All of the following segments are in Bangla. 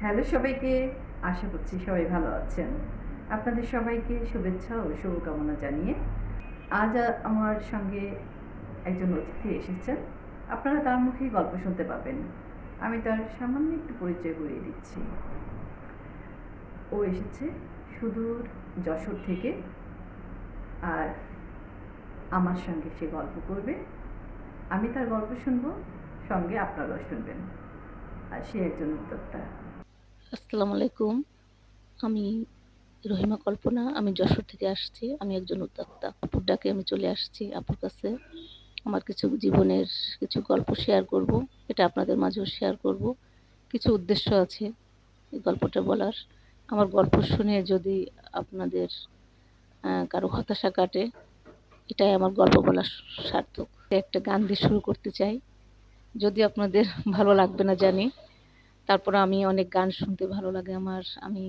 হ্যালো সবাইকে, আশা করছি সবাই ভালো আছেন। আপনাদের সবাইকে শুভেচ্ছা ও শুভকামনা জানিয়ে আজ আমার সঙ্গে একজন অতিথি এসেছেন। আপনারা তার মুখেই গল্প শুনতে পাবেন। আমি তার সামান্য একটু পরিচয় করিয়ে দিচ্ছি। ও এসেছে সুদূর যশোর থেকে আর আমার সঙ্গে সে গল্প করবে। আমি তার গল্প শুনব, সঙ্গে আপনারাও শুনবেন। আর সে একজন উদ্যোক্তা। আসসালামু আলাইকুম। আমি রহিমা কল্পনা, আমি যশোর থেকে আসছি। আমি একজন উদ্যোক্তা। আপুর ডাকে আমি চলে আসছি আপুর কাছে। আমার কিছু জীবনের কিছু গল্প শেয়ার করব। এটা আপনাদের মাঝেও শেয়ার করব। কিছু উদ্দেশ্য আছে এই গল্পটা বলার। আমার গল্প শুনে যদি আপনাদের কারও হতাশা কাটে, এটাই আমার গল্প বলার সার্থক। একটা গান দিয়ে শুরু করতে চাই। যদি আপনাদের ভালো লাগবে না জানি তারপরে আমি অনেক গান শুনতে ভালো লাগে আমার, আমি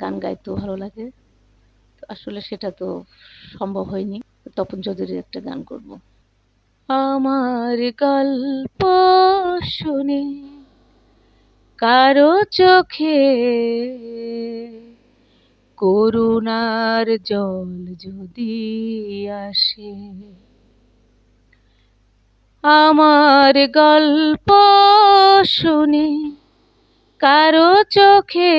গান গাইতেও ভালো লাগে। তো আসলে সেটা তো সম্ভব হয়নি। তপন চৌধুরীর একটা গান করব। আমার গল্প শুনে কারও চোখে করুণার জল যদি আসে আমার গল্প শুনে কারও চোখে।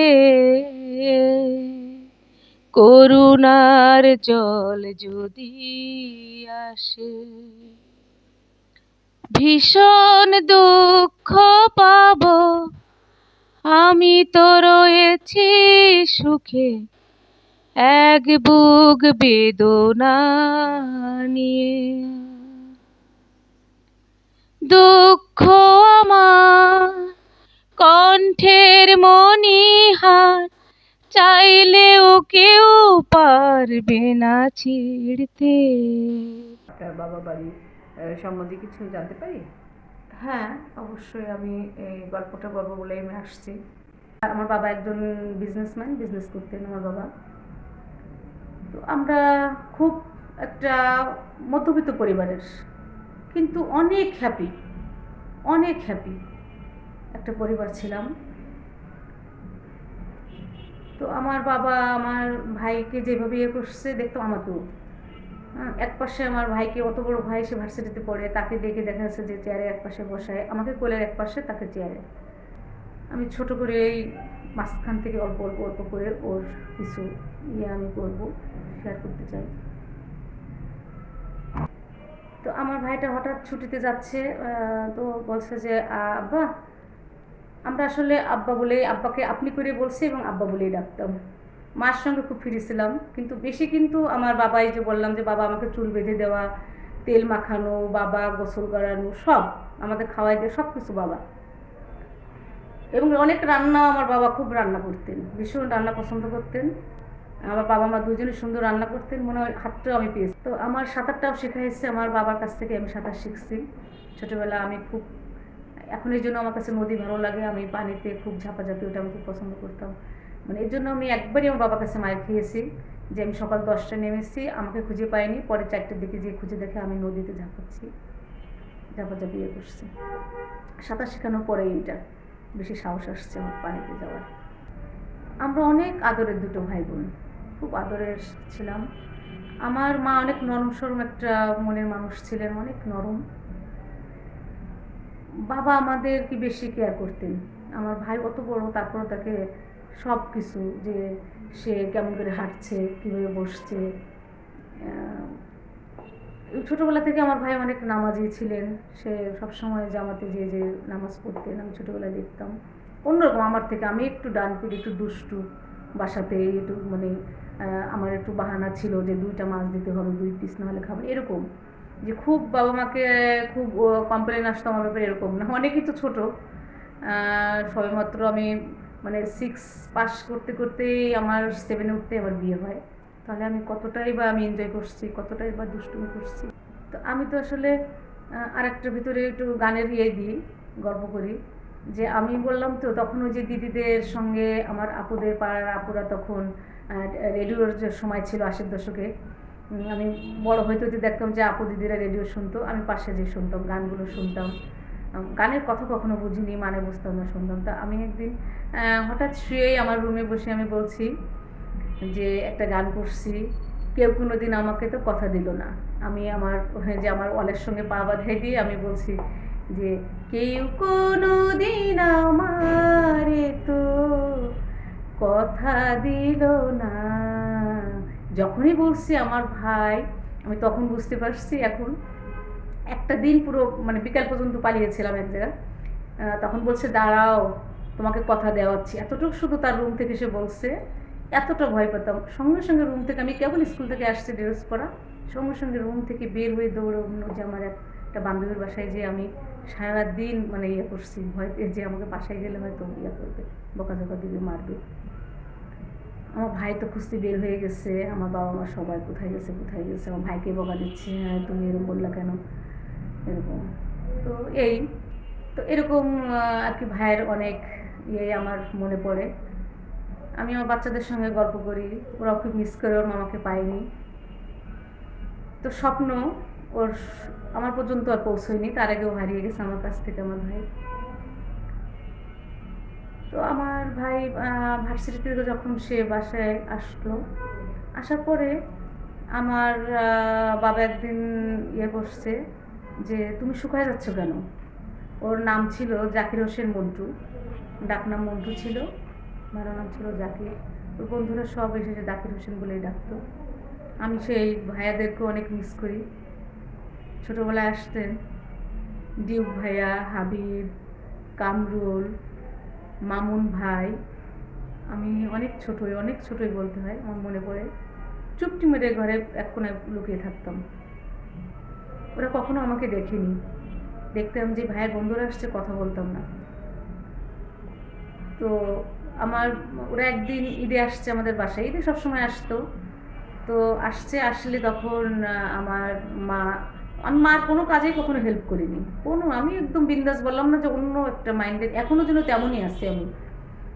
করুণার জল যদি আসে, ভীষণ দুঃখ পাব। আমি তো রয়েছি সুখে, এক বুক বেদনা নিয়ে। দুঃখ আমার। কণ্ঠের মনিহার চাইলেও কেউ পারবে না ছিড়তে। বাবা বাড়ি সম্বন্ধে কিছু জানতে পারি? হ্যাঁ অবশ্যই আমি এই গল্পটা বলব বলেই আমি আসছি। আমার বাবা একজন বিজনেসম্যান বিজনেস করতেন আমার বাবা। তো আমরা খুব একটা মধ্যবিত্ত পরিবারের। কিন্তু অনেক হ্যাপি অনেক হ্যাপি একটা পরিবার ছিলাম। তো আমার বাবা আমার ভাইকে যেভাবে ইয়ে করছে দেখতো আমাকেও। হ্যাঁ, এক পাশে আমার ভাইকে অত বড় ভাই সে ভার্সিটিতে পড়ে তাকে দেখে দেখা যাচ্ছে যে চেয়ারে এক পাশে বসায়। আমাকে কোলের এক পাশে তাকে চেয়ারে আমি ছোট করে এই মাঝখান থেকে অল্প অল্প অল্প করে ওর কিছু ইয়ে আমি করব শেয়ার করতে চাই। তো আমার ভাইটা হঠাৎ ছুটিতে যাচ্ছে তো বলছে যে আব্বা, আমরা আসলে আব্বা বলে আব্বাকে আপনি করে বলছি এবং আব্বা বলেই ডাকতাম। মার সঙ্গে খুব ফিরেছিলাম, কিন্তু বেশি কিন্তু আমার বাবাই যে বললাম যে, বাবা, আমাকে চুল বেঁধে দেওয়া, তেল মাখানো, বাবা, গোসল করানো, সব আমাদের খাওয়াই দিয়ে সব কিছু বাবা। এবং অনেক রান্নাও আমার বাবা খুব রান্না করতেন, ভীষণ রান্না পছন্দ করতেন। আমার বাবা মা দুজনে সুন্দর রান্না করতেন, মনে হয় হাতটাও আমি পেয়েছি। তো আমার সাঁতারটাও শেখা এসেছে আমার বাবার কাছ থেকে আমি সাঁতার শিখছি। ছোটোবেলা আমি খুব, এখন এই জন্য আমার কাছে নদী ভালো লাগে, আমি পানিতে খুব ঝাপাঝাপি, ওটা আমি খুব পছন্দ করতাম। মানে এর জন্য আমি একবারই আমার বাবার কাছে মায়ের খেয়েছি যে আমি সকাল দশটায় নেমেছি, আমাকে খুঁজে পাইনি পরে চারটের দিকে যেয়ে খুঁজে দেখে আমি নদীতে ঝাঁপাচ্ছি, ঝাপাঝাপি ইয়ে করছি। সাঁতার শেখানোর পরে এটা বেশি সাহস আসছে আমার পানিতে যাওয়ার। আমরা অনেক আদরের দুটো ভাই বোন। খুব আদরের ছিলাম। আমার মা অনেক নরম সরম একটা মনের মানুষ ছিলেন, অনেক নরম। বাবা আমাদের কি বেশি কেয়ার করতেন। আমার ভাই অত বড় তারপরে তাকে সব কিছু যে সে কেমন করে হাঁটছে, কীভাবে বসছে ছোটোবেলা থেকে আমার ভাই অনেক নামাজি ছিলেন। সে সবসময় জামাতে যে যে নামাজ পড়তেন, আমি ছোটোবেলায় দেখতাম। অন্যরকম আমার থেকে, আমি একটু ডান একটু দুষ্টু বাসাতে একটু মানে আমার একটু বাহানা ছিল যে দুইটা মাছ দিতে হবে দুই পিস না হলে খাবেন এরকম। যে খুব বাবা মাকে খুব কমপ্লেন আসতো আমার ব্যাপারে এরকম না অনেকই তো ছোটো। সবেমাত্র আমি মানে সিক্স পাস করতে করতেই আমার সেভেনে উঠতে আমার বিয়ে হয়। তাহলে আমি কতটাই বা আমি এনজয় করছি কতটাই বা দুষ্টুমি করছি। তো আমি তো আসলে আহ, আরেকটার ভিতরে একটু গানের ইয়ে দিই গল্প করি। যে আমি বললাম তো তখন ওই যে দিদিদের সঙ্গে আমার আপুদের পাড়ার আপুরা তখন রেডিওর যে সময় ছিল আশির দশকে আমি বড় হইতে হইতে দেখতাম যে আপু দিদিরা রেডিও শুনতো, আমি পাশে যে শুনতাম, গানগুলো শুনতাম। গানের কথা কখনো বুঝিনি মানে বুঝতাম না, শুনতাম। তা আমি একদিন হঠাৎ শুয়েই আমার রুমে বসে আমি বলছি যে, একটা গান করছি, কেউ কোনো দিন আমাকে তো কথা দিল না। আমি আমার যে আমার অলের সঙ্গে পা বাঁধাই দিয়ে আমি বলছি যে, কেউ কোনো দিন আমারে তো কথা দিল না। যখনই বলছি আমার ভাই, আমি তখন বুঝতে পারছি এখন একটা দিন পুরো মানে বিকাল পর্যন্ত পালিয়েছিলাম এক জায়গায়। তখন বলছে, দাঁড়াও, তোমাকে কথা দেওয়াচ্ছি। এতটুকু শুধু তার রুম থেকে সে বলছে, এতটা ভয় পেতাম। সঙ্গে সঙ্গে রুম থেকে আমি কেবল স্কুল থেকে আসছি ড্রেস পরা। সঙ্গে সঙ্গে রুম থেকে বের হয়ে দৌড়ানো যে আমার একটা বান্ধবীর বাসায় যে আমি সারা দিন মানে ইয়ে করছি পেয়ে যে আমাকে বাসায় গেলে হয়তো ইয়ে করবে, বকাঝকা দিবে, মারবে। আমার ভাই তো খুঁজতে বের হয়ে গেছে, আমার বাবা মা সবাই কোথায় গেছে কোথায় গেছে, আমার ভাইকে বকা দিচ্ছে হ্যাঁ তুমি এরকম বললা কেন? এরকম। তো এই, তো এরকম আর কি ভাইয়ের অনেক ইয়ে আমার মনে পড়ে। আমি আমার বাচ্চাদের সঙ্গে গল্প করি, ওরাও খুব মিস করে, ওর মামাকে পায়নি তো স্বপ্ন ওর আমার পর্যন্ত আর পৌঁছয়নি। তার আগেও হারিয়ে গেছে আমার কাছ থেকে আমার ভাই। তো আমার ভাই ভার্সিটি থেকে যখন সে বাসায় আসলো, আসার পরে আমার বাবা একদিন ইয়ে করছে যে, তুমি শুকায় যাচ্ছ কেন? ওর নাম ছিল জাকির হোসেন মন্টু। ডাকনাম মন্টু ছিল, ভালো নাম ছিল জাকির। ওর বন্ধুরা সব এসেছে জাকির হোসেন বলেই ডাকতো। আমি সেই ভাইয়াদেরকে অনেক মিস করি। ছোটোবেলায় আসতেন। ডিউক ভাইয়া, হাবিব, কামরুল, মামুন ভাই। আমি অনেক ছোটোই অনেক ছোটোই বলতে হয় আমার মনে পড়ে। চুপটি মেরে ঘরে এক কোনায় লুকিয়ে থাকতাম। ওরা কখনো আমাকে দেখেনি। দেখতাম যে ভাইয়ের বন্ধুরা আসছে, কথা বলতাম না। তো আমার, ওরা একদিন ঈদে আসছে আমাদের বাসায়। ঈদে সবসময় আসতো। তো আসছে, আসলে তখন আমার মা আমি মার কোনো কাজেই কখনো হেল্প করিনি। কোনো, আমি একদম বিন্দাস বললাম না যে অন্য একটা মাইন্ডের এখনও যেন তেমনই আছে আমি।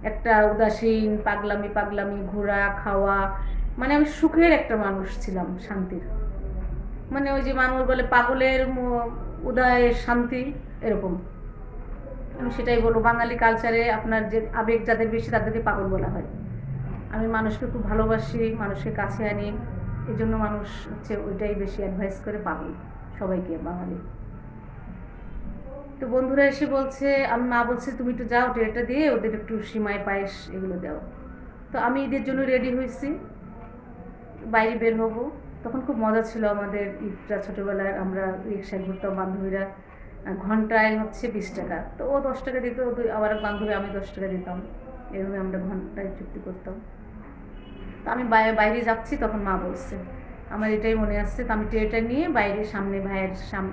একটা উদাসীন, পাগলামি পাগলামি, ঘোরা, খাওয়া মানে আমি সুখের একটা মানুষ ছিলাম, শান্তির। মানে ওই যে মানুষ বলে পাগলের উদয়ের শান্তি, এরকম। আমি সেটাই বলব, বাঙালি কালচারে আপনার যে আবেগ যাদের বেশি, তাদেরকে পাগল বলা হয়। আমি মানুষকে খুব ভালোবাসি মানুষকে কাছে আনি এই জন্য মানুষ হচ্ছে ওইটাই বেশি অ্যাডভাইস করে পাগল। সবাইকে, বাঙালি। তো বন্ধুরা এসে বলছে, আমি মা বলছে, তুমি একটু যাও ডেটটা দিয়ে, ওদের একটু সিমাই পায়েস এগুলো দাও। তো আমি ঈদের জন্য রেডি হয়েছি। বাইরে বের হব। তখন খুব মজা ছিল আমাদের ঈদটা ছোটোবেলায়। আমরা রিক্সায় ঘুরতাম, বান্ধবীরা ঘন্টায় হচ্ছে বিশ টাকা। তো ও দশ টাকা দিত, ও দুই- আবার বান্ধবী, আমি দশ টাকা দিতাম। এভাবে আমরা ঘন্টায় চুক্তি করতাম। তো আমি বাইরে যাচ্ছি, তখন মা বলছে আমার এটাই মনে আসছে তো আমি ট্রেটা নিয়ে বাইরে সামনে ভাইয়ের সাম,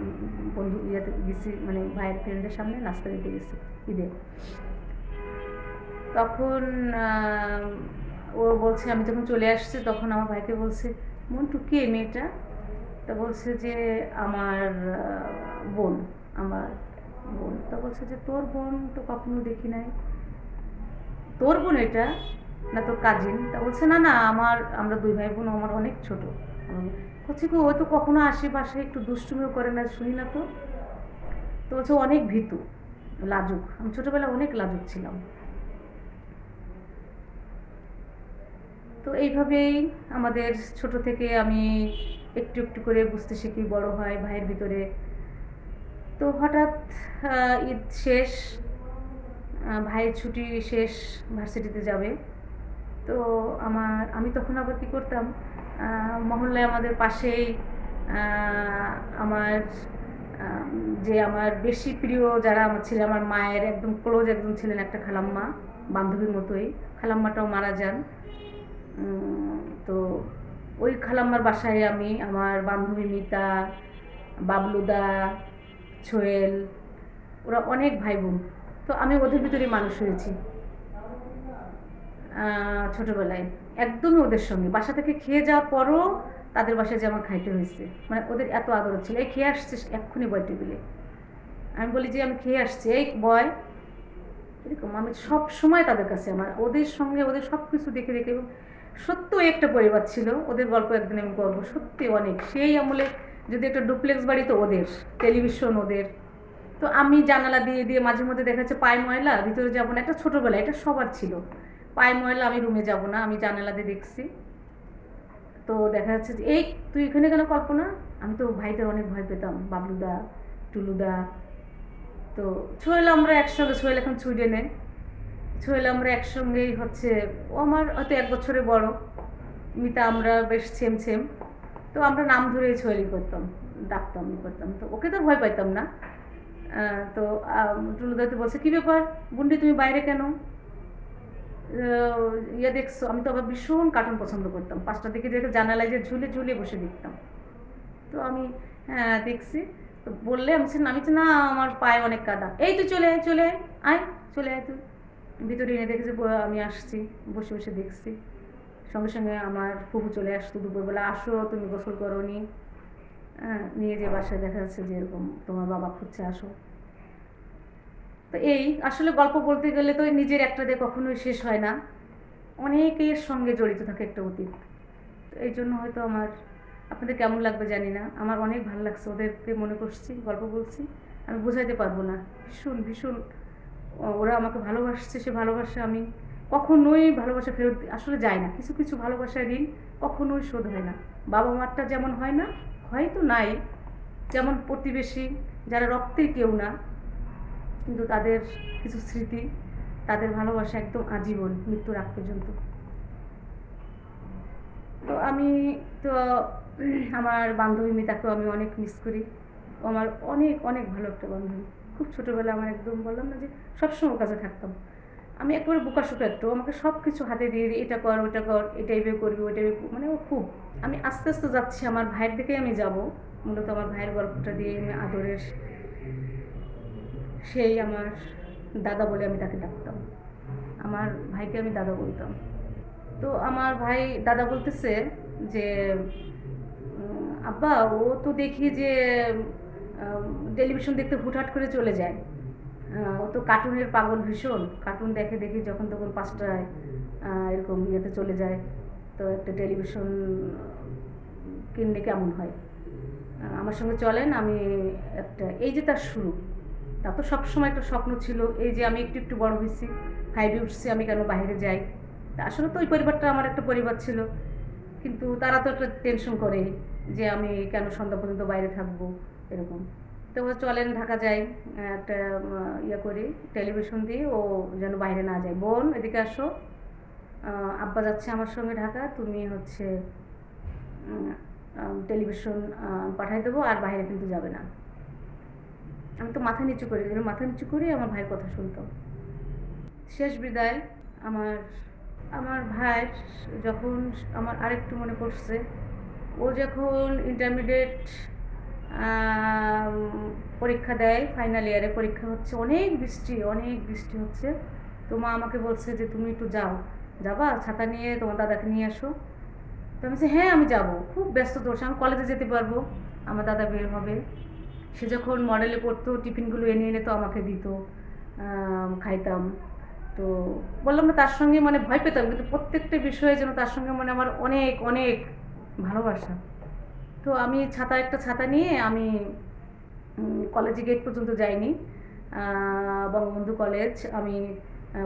বন্ধু ইয়েতে গেছি মানে ভাইয়ের ফ্রেন্ডের সামনে নাস্তা দিতে গেছি, ঈদে। তখন ও বলছে, আমি যখন চলে আসছি তখন আমার ভাইকে বলছে, মন্টু, কে মেয়েটা? তা বলছে যে, আমার বোন আমার বোন। তা বলছে যে, তোর বোন তো কখনো দেখি নাই। তোর বোন এটা? না তোর কাজিন তা বলছে, না না, আমার, আমরা দুই ভাই বোন আমার অনেক ছোট। বলছে কি, ও তো কখনো আশেপাশে একটু দুষ্টুমিও করে না, শুনি না তো। তো বলছে অনেক ভীতু, লাজুক। আমি ছোটোবেলায় অনেক লাজুক ছিলাম। তো এইভাবেই আমাদের ছোট থেকে আমি একটু একটু করে বুঝতে শিখি, বড় হয় ভাইয়ের ভিতরে। তো হঠাৎ ঈদ শেষ ভাইয়ের ছুটি শেষ, ভার্সিটিতে যাবে। তো আমার, আমি তখন আবার কী করতাম মহল্লায় আমাদের পাশেই আমার যে আমার বেশি প্রিয় যারা আমার ছিল, আমার মায়ের একদম ক্লোজ একজন ছিলেন একটা খালাম্মা, বান্ধবীর মতোই। খালাম্মাটাও মারা যান। তো ওই খালাম্মার বাসায় আমি, আমার বান্ধবী মিতা, বাবলুদা ছোয়েল ওরা অনেক ভাই বোন তো আমি ওদের ভিতরেই মানুষ হয়েছি ছোটবেলায়। একদমই ওদের সঙ্গে। বাসা থেকে খেয়ে যাওয়ার পরও তাদের বাসায় যে আমার খাইতে হয়েছে মানে ওদের এত আদর ছিল। এই খেয়ে আসছিস এক্ষুনি বয় টেবিলে আমি বলি যে আমি খেয়ে আসছি। এই বয় এরকম আমি সব সময় তাদের কাছে আমার, ওদের সঙ্গে ওদের সব কিছু দেখে দেখে সত্য একটা পরিবার ছিল। ওদের গল্প একদিন আমি গল্প সত্যি অনেক। সেই আমলে যদি একটা ডুপ্লেক্স বাড়ি তো ওদের টেলিভিশন ওদের। তো তো আমি জানালা দিয়ে দিয়ে মাঝে মধ্যে দেখা যাচ্ছে পায়ে ময়লা, ভিতরে যাব না। একটা ছোটোবেলা এটা সবার ছিল। পায়ে ময়লা আমি রুমে যাব না, আমি জানালা দিয়ে দেখছি। তো দেখা যাচ্ছে যে, এই, তুই এখানে কেন কল্পনা? আমি তো ভাইদের অনেক ভয় পেতাম, বাবলুদা, টুলুদা। তো সোহেল আমরা একসঙ্গে সোহেল এখন ছুঁড়ে সুইডেনে। সোহেল আমরা একসঙ্গেই হচ্ছে, ও আমার হয়তো এক বছরে বড়, মিতা আমরা বেশ ছেম ছেম তো আমরা নাম ধরে সোহেলই করতাম, ডাকতাম, ই করতাম। তো ওকে তো ভয় পাইতাম না। তো টুলুদা তো বলছে, কী ব্যাপার? বুন্ডি তুমি বাইরে কেন? ইয়ে দেখছ আমি তো আবার ভীষণ কার্টুন পছন্দ করতাম। পাঁচটা দিকে দেখে জানালায় যে ঝুলে ঝুলে বসে দেখতাম। তো আমি হ্যাঁ দেখছি। তো বললে আমি আমি বলছি, না আমার পায়ে অনেক কাদা। এই তুই চলে আয় চলে আয় আয় চলে আয় তুই। ভিতরে এনে দেখেছে আমি আসছি বসে বসে দেখছি। সঙ্গে সঙ্গে আমার ফুফু চলে আসতো দুপুরবেলা। আসো তুমি গোসল করো নি হ্যাঁ নিয়ে যে বাসায় দেখা যাচ্ছে যে এরকম তোমার বাবা খুঁজছে আসো। তো এই, আসলে গল্প বলতে গেলে তো নিজের একটা দিয়ে কখনোই শেষ হয় না। অনেকের সঙ্গে জড়িত থাকে একটা অতীত। তো এই জন্য হয়তো আমার, আপনাদের কেমন লাগবে জানি না। আমার অনেক ভালো লাগছে, ওদেরকে মনে করছি, গল্প বলছি। আমি বোঝাইতে পারব না। ভীষণ ভীষণ ওরা আমাকে ভালোবাসছে, সে ভালোবাসা আমি কখনোই ভালোবাসা ফেরত আসলে যায় না। কিছু কিছু ভালোবাসার ঋণ কখনোই শোধ হয় না। বাবা মারটা যেমন হয় না, হয়তো নাই। যেমন প্রতিবেশী, যারা রক্তের কেউ না কিন্তু তাদের কিছু স্মৃতি, তাদের ভালোবাসা একদম আজীবন, মৃত্যুর আগ পর্যন্ত। তো আমি তো, আমার বান্ধবী মিতাকেও আমি অনেক মিস করি। আমার অনেক অনেক ভালো একটা বান্ধবী খুব ছোটোবেলা আমার একদম বললাম না যে সবসময় কাছে থাকতাম। আমি একবারে বোকাশোকা একটু আমাকে সব কিছু হাতে দিয়ে দিই এটা কর, ওটা কর এটা এইভাবে করবি এইভাবে মানে ও খুব, আমি আস্তে আস্তে যাচ্ছি, আমার ভাইয়ের দিকেই আমি যাব। মূলত আমার ভাইয়ের গল্পটা দিয়ে আমি আদরের সেই আমার দাদা বলে আমি তাকে ডাকতাম। আমার ভাইকে আমি দাদা বলতাম। তো আমার ভাই দাদা বলতেছে যে আব্বা, ও তো দেখি যে টেলিভিশন দেখতে হুটহাট করে চলে যায়। ও তো কার্টুনের পাগল ভীষণ। কার্টুন দেখে দেখি যখন তখন পাঁচটায় এরকম ইয়েতে চলে যায়। তো একটা টেলিভিশন কিনলে কেমন হয়? আমার সঙ্গে চলেন, আমি একটা, এই যে তার শুরু। তা তো সবসময় একটা স্বপ্ন ছিল, এই যে আমি একটু একটু বড় হয়েছি ফাইভে উঠছি, আমি কেন বাইরে যাই? তা আসলে তো ওই পরিবারটা আমার একটা পরিবার ছিল, কিন্তু তারা তো একটা টেনশন করে যে আমি কেন সন্ধ্যা পর্যন্ত বাইরে থাকব, এরকম। তো চলেন ঢাকা যাই, একটা ইয়ে করি টেলিভিশন দিয়ে ও যেন বাইরে না যায়। বোন, এদিকে আসো। আব্বা যাচ্ছে আমার সঙ্গে ঢাকা, তুমি হচ্ছে টেলিভিশন পাঠাই দেবো, আর বাইরে কিন্তু যাবে না। আমি তো মাথা নিচু করি এরকম মাথা নিচু করে আমার ভাইয়ের কথা শুনতাম শেষ বিদায়, আমার আমার ভাই যখন আমার আরেকটু মনে পড়ছে, ও যখন ইন্টারমিডিয়েট পরীক্ষা দেয় ফাইনাল ইয়ারে পরীক্ষা হচ্ছে, অনেক বৃষ্টি অনেক বৃষ্টি হচ্ছে। তো মা আমাকে বলছে যে, তুমি একটু যাও। যাবা? ছাতা নিয়ে তোমার দাদাকে নিয়ে আসো। তো আমি বলছি হ্যাঁ আমি যাব। খুব ব্যস্ত তোর আমি কলেজে যেতে পারব। আমার দাদা বের হবে। সে যখন মডেলে পড়তো, টিফিনগুলো এনে এনে তো আমাকে দিত খাইতাম। তো বললাম না, তার সঙ্গে মানে ভয় পেতাম, কিন্তু প্রত্যেকটা বিষয়ে যেন তার সঙ্গে মানে আমার অনেক অনেক ভালোবাসা। তো আমি ছাতা, একটা ছাতা নিয়ে আমি কলেজে গেট পর্যন্ত যাইনি। বঙ্গবন্ধু কলেজ আমি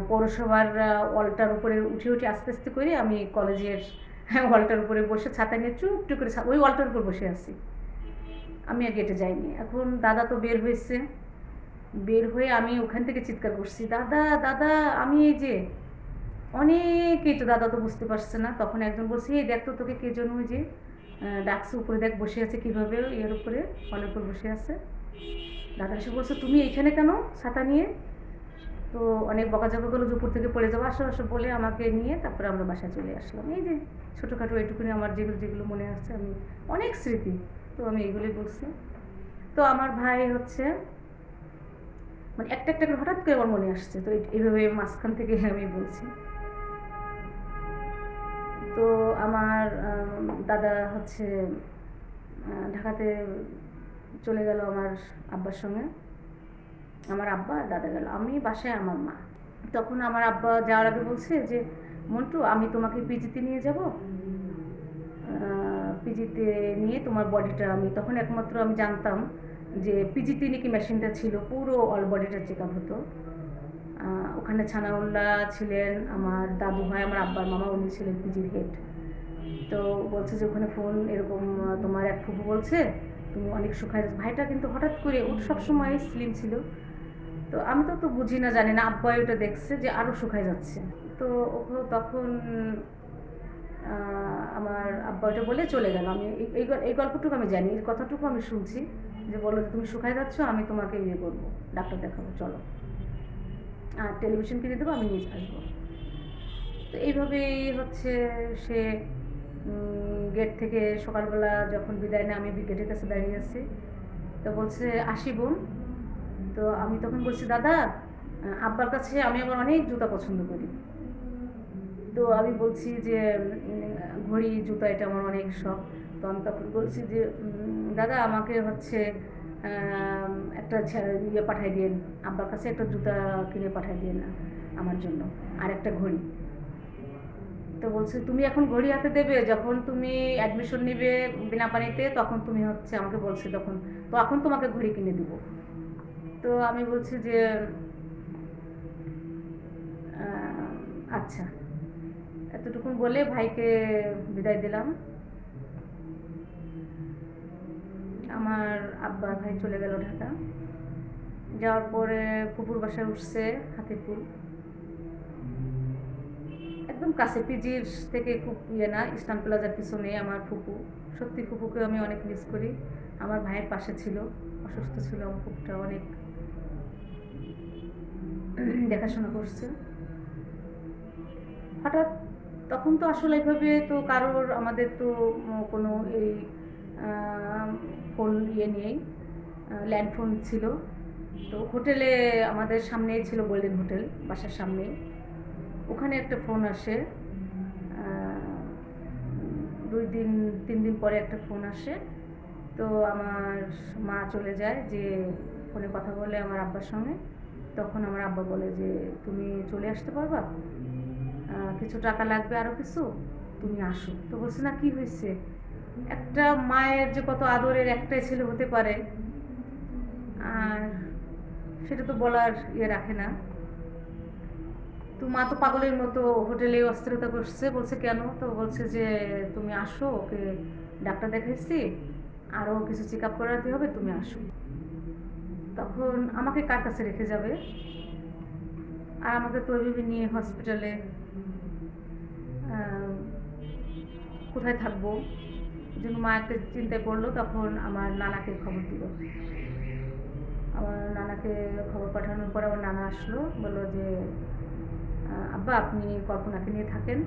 পৌরসভার ওয়ালটার উপরে উঠে উঠে আস্তে আস্তে করে আমি কলেজের ওয়ালটার উপরে বসে ছাতা নিয়ে চুপটি করে ওই ওয়ালটার উপর বসে আছি। আমি আর গেটে যাইনি। এখন দাদা তো বের হয়েছে। বের হয়ে আমি ওখান থেকে চিৎকার করছি, দাদা দাদা, আমি এই যে অনেকেই তো দাদা তো বুঝতে পারছে না। তখন একজন বলছে, এই দেখ তো তোকে কে জন্য যে ডাকছে উপরে দেখ বসে আছে কীভাবে এর উপরে ফলের উপর বসে আছে। দাদা এসে বলছে, তুমি এইখানে কেন ছাতা নিয়ে? তো অনেক বকাঝকা করল উপর থেকে পড়ে যাব আসো আসো, বলে আমাকে নিয়ে তারপরে আমরা বাসায় চলে আসলাম। এই যে ছোটোখাটো এইটুকুনি আমার যেগুলো যেগুলো মনে আসছে আমি অনেক স্মৃতি তো আমি এগুলোই বলছি। তো আমার ভাই হচ্ছে মানে একটা একটা করে হঠাৎ করে আমার মনে আসছে, তো এইভাবে মাঝখান থেকে আমি বলছি। তো আমার দাদা হচ্ছে ঢাকাতে চলে গেল আমার আব্বার সঙ্গে। আমার আব্বা দাদা গেল, আমি বাসায় আমার মা। তখন আমার আব্বা যাওয়ার আগে বলছে যে, মন্টু, আমি তোমাকে পিজিতে নিয়ে যাব। পিজিতে নিয়ে তোমার বডিটা আমি তখন একমাত্র আমি জানতাম যে পিজিতে নাকি মেশিনটা ছিল, পুরো অল বডিটা চেক আপ হতো। ওখানে ছানাউল্লাহ ছিলেন, আমার দাদু ভাই, আমার আব্বার মামা, উনি ছিলেন পিজির হেড তো বলছে যে ওখানে ফোন এরকম তোমার এক ফুপু বলছে, তুমি অনেক যাচ্ছ। ভাইটা কিন্তু হঠাৎ করে ও সবসময় স্লিম ছিল। তো আমি তো তো বুঝি না, জানি না, আব্বাই ওটা দেখছে যে আরও শুকায় যাচ্ছে। তো ও তখন আমার আব্বা ওটা বলে চলে গেল। আমি এই- গল্পটুকু আমি জানি, এই কথাটুকু আমি শুনছি যে বলো তুমি শুকায় যাচ্ছ, আমি তোমাকে ইয়ে করব, ডাক্তার দেখাবো, চলো। আর টেলিভিশন কিনে দেবো, আমি নিয়ে আসব। তো এইভাবেই হচ্ছে সে গেট থেকে সকালবেলা যখন বিদায় নেয়, আমি গেটের কাছে দাঁড়িয়ে আছি। তো বলছে, আসি বোন। তো আমি তখন বলছি, দাদা আব্বার কাছে আমি আবার অনেক জুতা পছন্দ করি। তো আমি বলছি যে ঘড়ি, জুতা, এটা আমার অনেক শখ। তো আমি তখন বলছি যে দাদা, আমাকে হচ্ছে একটা ইয়ে পাঠাই দিন আব্বার কাছে একটা জুতা কিনে পাঠাই দিন আমার জন্য। আর একটা ঘড়ি। তো বলছে, তুমি এখন ঘড়ি হাতে দেবে? যখন তুমি অ্যাডমিশন নিবে বিনা পানিতে, তখন তুমি হচ্ছে আমাকে বলছে তখন তো এখন তোমাকে ঘড়ি কিনে দিব। তো আমি বলছি যে আচ্ছা। এতটুকুন বলে ভাইকে বিদায় দিলাম। আমার আব্বার ভাই চলে গেল ঢাকা। যাওয়ার পরে পুকুর বাসায় উঠছে হাতিপুর একদম কাছে পিজির থেকে খুব ইয়ে না, ইস্টার্ন প্লাজার পিছনে আমার ফুপু। সত্যি ফুপুকে আমি অনেক মিস করি। আমার ভাইয়ের পাশে ছিল, অসুস্থ ছিল, আমার ফুপুটা অনেক দেখাশোনা করছে। হঠাৎ তখন তো আসলে এইভাবে তো কারোর আমাদের তো কোনো এই ফোন ইয়ে নেই ল্যান্ড ফোন ছিল। তো হোটেলে আমাদের সামনেই ছিল গোল্ডেন হোটেল বাসার সামনেই ওখানে একটা ফোন আসে দুই দিন, তিন দিন পরে একটা ফোন আসে। তো আমার মা চলে যায় যে ফোনে কথা বলে আমার আব্বার সঙ্গে। তখন আমার আব্বা বলে যে, তুমি চলে আসতে পারবা? কিছু টাকা লাগবে আরও কিছু? তুমি আসো। তো বলছে, না, কি হয়েছে? একটা মায়ের যে কত আদরের একটাই ছেলে হতে পারে, আর সেটা তো বলার ইয়ে রাখে না। তো মা তো পাগলের মতো হোটেলে অস্থিরতা করছে, বলছে, কেন? তো বলছে যে, তুমি আসো, ওকে ডাক্তার দেখাইছি আরও কিছু চেক আপ করাতে হবে, তুমি আসো। তখন আমাকে কার কাছে রেখে যাবে? আর আমাকে তো নিয়ে হসপিটালে কোথায় থাকব? জন্য মা একটা চিন্তায় পড়ল তখন আমার নানাকে খবর দিল। আমার নানাকে খবর পাঠানোর পর আমার নানা আসলো, বলল যে আব্বা, আপনি কল্পনাকে নিয়ে থাকেন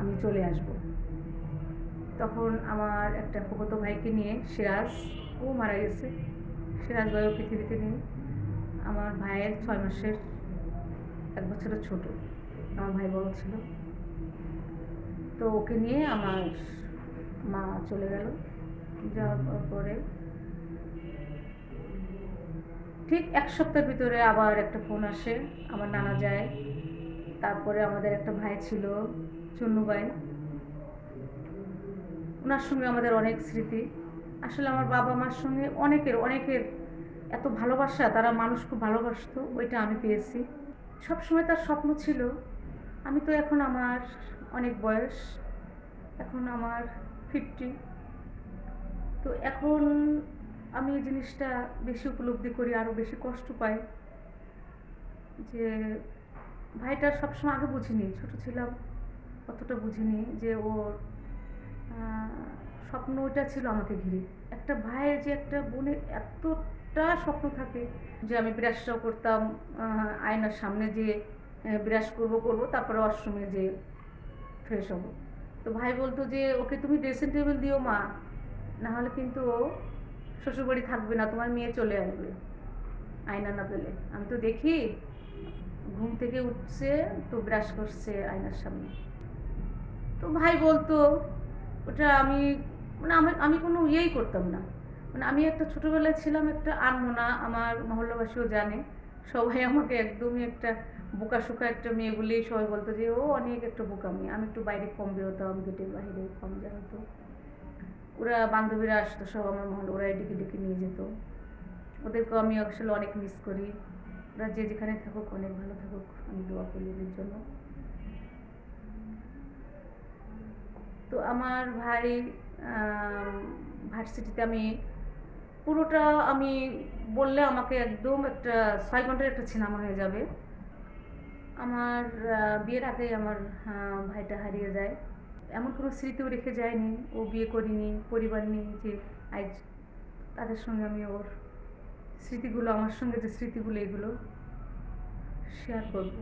আমি চলে আসব। তখন আমার একটা ফুকতো ভাইকে নিয়ে সিরাজ, ও মারা গেছে। সিরাজ ভাইও পৃথিবীতে নেই। আমার ভাইয়ের ছয় মাসের, এক বছরের ছোট। আমার ভাই বড় ছিল। তো ওকে নিয়ে আমার মা চলে গেল। যাওয়ার পরে ঠিক এক সপ্তাহের ভিতরে আবার একটা ফোন আসে। আমার নানা যায়। তারপরে আমাদের একটা ভাই ছিল চুন্নু ভাই ওনার সঙ্গে আমাদের অনেক স্মৃতি। আসলে আমার বাবা মার সঙ্গে অনেকের অনেকের এত ভালোবাসা, তারা মানুষ খুব ভালোবাসতো, ওইটা আমি পেয়েছি। সবসময় তার স্বপ্ন ছিল আমি তো এখন আমার অনেক বয়স, এখন আমার ফিফটি তো এখন আমি এই জিনিসটা বেশি উপলব্ধি করি আরও বেশি কষ্ট পাই। যে ভাইটার সবসময় আগে বুঝিনি, ছোট ছিলাম, অতটা বুঝিনি যে ওর স্বপ্ন ওইটা ছিল আমাকে ঘিরে। একটা ভাইয়ের যে একটা বোনের এতটা স্বপ্ন থাকে যে আমি বিরাসটাও করতাম আয়নার সামনে যে বিরাস করব করব, তারপরে ওয়াশরুমে যে ফ্রেশ হব। তো ভাই বলতো যে, ওকে তুমি ড্রেসিং টেবিল দিও মা না হলে কিন্তু ও শ্বশুরবাড়ি থাকবে না, তোমার মেয়ে চলে আসবে। আয়না না পেলে। আমি তো দেখি, ঘুম থেকে উঠছে, তো ব্রাশ করছে আয়নার সামনে। তো ভাই বলতো, ওটা আমি মানে আমি আমি কোনো ইয়েই করতাম না। মানে আমি একটা ছোটোবেলায় ছিলাম একটা আনমোনা, আমার মহল্লাবাসীও জানে, সবাই আমাকে একদমই একটা বোকা শোকা একটা মেয়ে বলেই সবাই বলতো যে, ও অনেক একটা বোকা মেয়ে আমি একটু বাইরে কম বেরোতাম গেটের বাইরে কম জানতো। ওরা বান্ধবীরা আসতো সব আমার মহল, ওরা ডেকে ডেকে নিয়ে যেত। ওদেরকেও আমি আসলে অনেক মিস করি। ওরা যে যেখানে থাকুক, অনেক ভালো থাকুক, আমি দোয়া করি ওদের জন্য। তো আমার ভাই ভার্সিটিতে আমি পুরোটা আমি বললে আমাকে একদম একটা ছয় ঘণ্টার একটা সিনেমা হয়ে যাবে। আমার বিয়ের আগে আমার ভাইটা হারিয়ে যায়। এমন কোনো স্মৃতিও রেখে যায়নি। ও বিয়ে করিনি, পরিবার নেই যে আজ তাদের সঙ্গে আমি ওর স্মৃতিগুলো, আমার সঙ্গে যে স্মৃতিগুলো, এগুলো শেয়ার করব।